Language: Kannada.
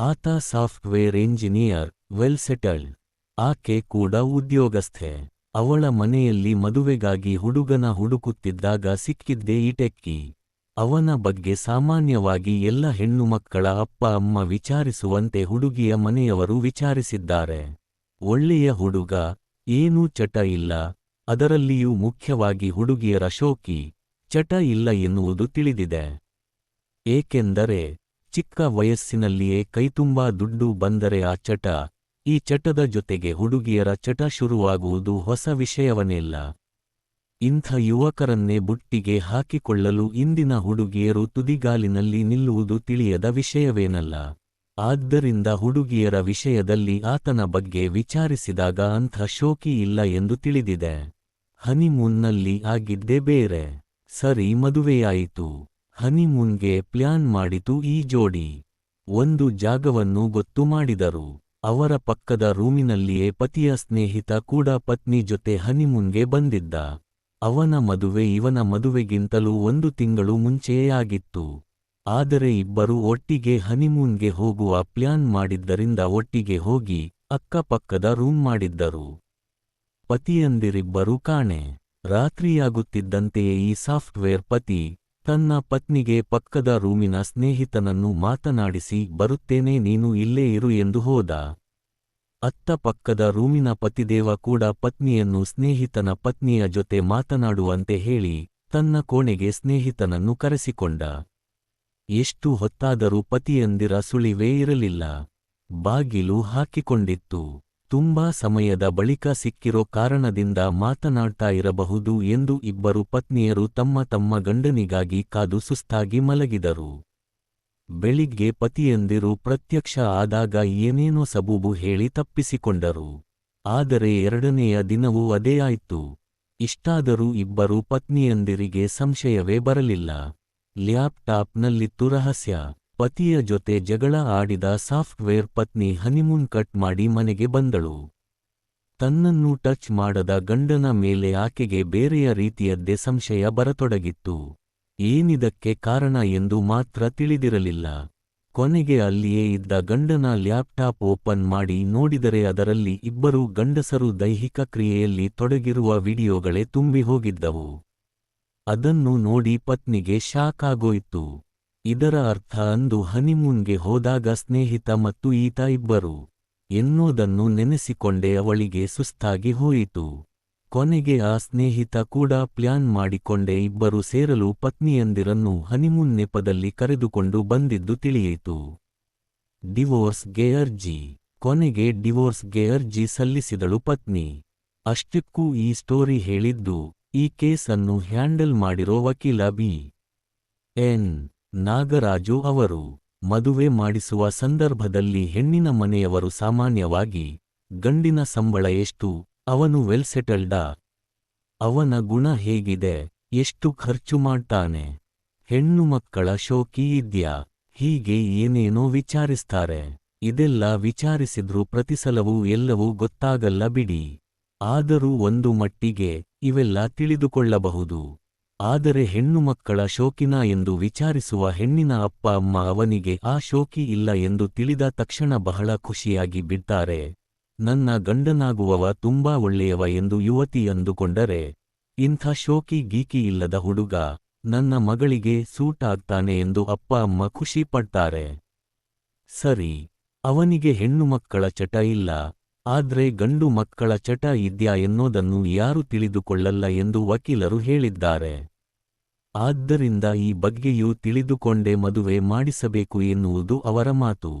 ಆತ ಸಾಫ್ಟ್ವೇರ್ ಎಂಜಿನಿಯರ್, ವೆಲ್ ಸೆಟಲ್ಡ್. ಆಕೆ ಕೂಡ ಉದ್ಯೋಗಸ್ಥೆ. ಅವಳ ಮನೆಯಲ್ಲಿ ಮದುವೆಗಾಗಿ ಹುಡುಗನ ಹುಡುಕುತ್ತಿದ್ದಾಗ ಸಿಕ್ಕಿದ್ದೇ ಇಟೆಕ್ಕಿ. ಅವನ ಬಗ್ಗೆ ಸಾಮಾನ್ಯವಾಗಿ ಎಲ್ಲ ಹೆಣ್ಣುಮಕ್ಕಳ ಅಪ್ಪ ಅಮ್ಮ ವಿಚಾರಿಸುವಂತೆ ಹುಡುಗಿಯ ಮನೆಯವರು ವಿಚಾರಿಸಿದ್ದಾರೆ. ಒಳ್ಳೆಯ ಹುಡುಗ, ಏನೂ ಚಟ ಇಲ್ಲ. ಅದರಲ್ಲಿಯೂ ಮುಖ್ಯವಾಗಿ ಹುಡುಗಿಯರ ಶೋಕಿ, ಚಟ ಇಲ್ಲ ಎನ್ನುವುದು ತಿಳಿದಿದೆ. ಏಕೆಂದರೆ ಚಿಕ್ಕ ವಯಸ್ಸಿನಲ್ಲಿಯೇ ಕೈತುಂಬಾ ದುಡ್ಡು ಬಂದರೆ ಆ ಚಟ, ಈ ಚಟದ ಜೊತೆಗೆ ಹುಡುಗಿಯರ ಚಟ ಶುರುವಾಗುವುದು ಹೊಸ ವಿಷಯವನ್ನೆಲ್ಲ. ಇಂಥ ಯುವಕರನ್ನೇ ಬುಟ್ಟಿಗೆ ಹಾಕಿಕೊಳ್ಳಲು ಇಂದಿನ ಹುಡುಗಿಯರು ತುದಿಗಾಲಿನಲ್ಲಿ ನಿಲ್ಲುವುದು ತಿಳಿಯದ ವಿಷಯವೇನಲ್ಲ. ಆದ್ದರಿಂದ ಹುಡುಗಿಯರ ವಿಷಯದಲ್ಲಿ ಆತನ ಬಗ್ಗೆ ವಿಚಾರಿಸಿದಾಗ ಅಂಥ ಶೋಕಿ ಇಲ್ಲ ಎಂದು ತಿಳಿದಿದೆ. ಹನಿಮೂನ್ನಲ್ಲಿ ಆಗಿದ್ದೇ ಬೇರೆ. ಸರಿ ಮದುವೆಯಾಯಿತು. ಹನಿಮೂನ್ಗೆ ಪ್ಲ್ಯಾನ್ ಮಾಡಿತು ಈ ಜೋಡಿ. ಒಂದು ಜಾಗವನ್ನು ಗೊತ್ತು ಮಾಡಿದರು. ಅವರ ಪಕ್ಕದ ರೂಮಿನಲ್ಲಿಯೇ ಪತಿಯ ಸ್ನೇಹಿತ ಕೂಡ ಪತ್ನಿ ಜೊತೆ ಹನಿಮೂನ್ಗೆ ಬಂದಿದ್ದ. ಅವನ ಮದುವೆ ಇವನ ಮದುವೆಗಿಂತಲೂ ಒಂದು ತಿಂಗಳು ಮುಂಚೆಯೇ ಆಗಿತ್ತು ಆದರೆ ಇಬ್ಬರು ಒಟ್ಟಿಗೆ ಹನಿಮೂನ್ಗೆ ಹೋಗುವ ಪ್ಲ್ಯಾನ್ ಮಾಡಿದ್ದರಿಂದ ಒಟ್ಟಿಗೆ ಹೋಗಿ ಅಕ್ಕಪಕ್ಕದ ರೂಮ್ ಮಾಡಿದ್ದರು. ಪತಿಯಂದಿರಿಬ್ಬರು ಕಾಣೆ. ರಾತ್ರಿಯಾಗುತ್ತಿದ್ದಂತೆಯೇ ಈ ಸಾಫ್ಟ್ವೇರ್ ಪತಿ ತನ್ನ ಪತ್ನಿಗೆ ಪಕ್ಕದ ರೂಮಿನ ಸ್ನೇಹಿತನನ್ನು ಮಾತನಾಡಿಸಿ, ಬರುತ್ತೇನೆ, ನೀನು ಇಲ್ಲೇ ಇರು ಎಂದು ಹೋದ. ಅತ್ತ ಪಕ್ಕದ ರೂಮಿನ ಪತಿದೇವ ಕೂಡ ಪತ್ನಿಯನ್ನು ಸ್ನೇಹಿತನ ಪತ್ನಿಯ ಜೊತೆ ಮಾತನಾಡುವಂತೆ ಹೇಳಿ, ತನ್ನ ಕೋಣೆಗೆ ಸ್ನೇಹಿತನನ್ನು ಕರೆಸಿಕೊಂಡ. ಎಷ್ಟು ಹೊತ್ತಾದರೂ ಪತಿಯಂದಿರ ಸುಳಿವೇ ಇರಲಿಲ್ಲ. ಬಾಗಿಲು ಹಾಕಿಕೊಂಡಿತ್ತು. ತುಂಬಾ ಸಮಯದ ಬಳಿಕ ಸಿಕ್ಕಿರೋ ಕಾರಣದಿಂದ ಮಾತನಾಡ್ತಾ ಇರಬಹುದು ಎಂದು ಇಬ್ಬರು ಪತ್ನಿಯರು ತಮ್ಮ ತಮ್ಮ ಗಂಡನಿಗಾಗಿ ಕಾದು ಸುಸ್ತಾಗಿ ಮಲಗಿದರು. ಬೆಳಿಗ್ಗೆ ಪತಿಯಂದಿರು ಪ್ರತ್ಯಕ್ಷ ಆದಾಗ ಏನೇನೋ ಸಬೂಬು ಹೇಳಿ ತಪ್ಪಿಸಿಕೊಂಡರು. ಆದರೆ ಎರಡನೆಯ ದಿನವೂ ಅದೇ ಆಯ್ತು. ಇಷ್ಟಾದರೂ ಇಬ್ಬರು ಪತ್ನಿಯಂದಿರಿಗೆ ಸಂಶಯವೇ ಬರಲಿಲ್ಲ. ಲ್ಯಾಪ್ಟಾಪ್ನಲ್ಲಿತ್ತು ರಹಸ್ಯ. ಪತಿಯ ಜೊತೆ ಜಗಳ ಆಡಿದ ಸಾಫ್ಟ್ವೇರ್ ಪತ್ನಿ ಹನಿಮೂನ್ ಕಟ್ ಮಾಡಿ ಮನೆಗೆ ಬಂದಳು. ತನ್ನನ್ನು ಟಚ್ ಮಾಡದ ಗಂಡನ ಮೇಲೆ ಆಕೆಗೆ ಬೇರೆಯ ರೀತಿಯದ್ದೇ ಸಂಶಯ ಬರತೊಡಗಿತ್ತು. ಏನಿದಕ್ಕೆ ಕಾರಣ ಎಂದು ಮಾತ್ರ ತಿಳಿದಿರಲಿಲ್ಲ. ಕೊನೆಗೆ ಅಲ್ಲಿಯೇ ಇದ್ದ ಗಂಡನ ಲ್ಯಾಪ್ಟಾಪ್ ಓಪನ್ ಮಾಡಿ ನೋಡಿದರೆ ಅದರಲ್ಲಿ ಇಬ್ಬರು ಗಂಡಸರು ದೈಹಿಕ ಕ್ರಿಯೆಯಲ್ಲಿ ತೊಡಗಿರುವ ವಿಡಿಯೋಗಳೇ ತುಂಬಿ ಹೋಗಿದ್ದವು. ಅದನ್ನು ನೋಡಿ ಪತ್ನಿಗೆ ಶಾಕ್ ಆಗೋಯಿತು. ಇದರ ಅರ್ಥ ಅಂದು ಹನಿಮೂನ್ಗೆ ಹೋದಾಗ ಸ್ನೇಹಿತ ಮತ್ತು ಈತ ಇಬ್ಬರು ಎನ್ನೋದನ್ನು ನೆನೆಸಿಕೊಂಡೇ ಅವಳಿಗೆ ಸುಸ್ತಾಗಿ ಹೋಯಿತು. ಕೊನೆಗೆ ಆ ಸ್ನೇಹಿತ ಕೂಡ ಪ್ಲ್ಯಾನ್ ಮಾಡಿಕೊಂಡೇ ಇಬ್ಬರು ಸೇರಲು ಪತ್ನಿಯಂದಿರನ್ನು ಹನಿಮೂನ್ ನೆಪದಲ್ಲಿ ಕರೆದುಕೊಂಡು ಬಂದಿದ್ದು ತಿಳಿಯಿತು. ಡಿವೋರ್ಸ್ಗೆ ಅರ್ಜಿ. ಕೊನೆಗೆ ಡಿವೋರ್ಸ್ಗೆ ಅರ್ಜಿ ಸಲ್ಲಿಸಿದಳು ಪತ್ನಿ. ಅಷ್ಟಕ್ಕೂ ಈ ಸ್ಟೋರಿ ಹೇಳಿದ್ದು, ಈ ಕೇಸನ್ನು ಹ್ಯಾಂಡಲ್ ಮಾಡಿರೋ ವಕೀಲ ಬಿ. ಎನ್. ನಾಗರಾಜು ಅವರು ಮದುವೆ ಮಾಡಿಸುವ ಸಂದರ್ಭದಲ್ಲಿ ಹೆಣ್ಣಿನ ಮನೆಯವರು ಸಾಮಾನ್ಯವಾಗಿ ಗಂಡಿನ ಸಂಬಳ ಎಷ್ಟು, ಅವನು ವೆಲ್ ಸೆಟಲ್ಡಾ ಅವನ ಗುಣ ಹೇಗಿದೆ, ಎಷ್ಟು ಖರ್ಚು ಮಾಡ್ತಾನೆ? ಹೆಣ್ಣು ಮಕ್ಕಳ ಶೋಕಿ ಇದ್ಯಾ? ಹೀಗೆ ಏನೇನೋ ವಿಚಾರಿಸ್ತಾರೆ. ಇದೆಲ್ಲ ವಿಚಾರಿಸಿದ್ರೂ ಪ್ರತಿಸಲವೂ ಎಲ್ಲವೂ ಗೊತ್ತಾಗಲ್ಲ ಬಿಡಿ. ಆದರೂ ಒಂದು ಮಟ್ಟಿಗೆ ಇವೆಲ್ಲ ತಿಳಿದುಕೊಳ್ಳಬಹುದು. ಆದರೆ ಹೆಣ್ಣು ಮಕ್ಕಳ ಶೋಕಿನ ಎಂದು ವಿಚಾರಿಸುವ ಹೆಣ್ಣಿನ ಅಪ್ಪ, ಅಮ್ಮ ಅವನಿಗೆ, ಆ ಶೋಕಿ ಇಲ್ಲ ಎಂದು ತಿಳಿದ ತಕ್ಷಣ ಬಹಳ ಖುಷಿಯಾಗಿ ಬಿಡ್ತಾರೆ. ನನ್ನ ಗಂಡನಾಗುವವ ತುಂಬಾ ಒಳ್ಳೆಯವ ಎಂದು ಯುವತಿ ಅಂದುಕೊಂಡರೆ, ಇಂಥ ಶೋಕಿ ಗೀಕಿ ಇಲ್ಲದ ಹುಡುಗ, ನನ್ನ ಮಗಳಿಗೆ ಸೂಟ್ ಆಗ್ತಾನೆ ಎಂದು ಅಪ್ಪ, ಅಮ್ಮ ಖುಷಿ ಪಡ್ತಾರೆ ಸರಿ, ಅವನಿಗೆ ಹೆಣ್ಣು ಮಕ್ಕಳ ಚಟ ಇಲ್ಲ. ಆದ್ರೆ ಗಂಡು ಮಕ್ಕಳ ಚಟ ಇದ್ಯಾ ಎನ್ನೋದನ್ನು ಯಾರು ತಿಳಿದುಕೊಳ್ಳಲ್ಲ ಎಂದು ವಕೀಲರು ಹೇಳಿದ್ದಾರೆ. ಆದ್ದರಿಂದ ಈ ಬಗ್ಗೆಯೂ ತಿಳಿದುಕೊಂಡೇ ಮದುವೆ ಮಾಡಿಸಬೇಕು ಎನ್ನುವುದು ಅವರ ಮಾತು.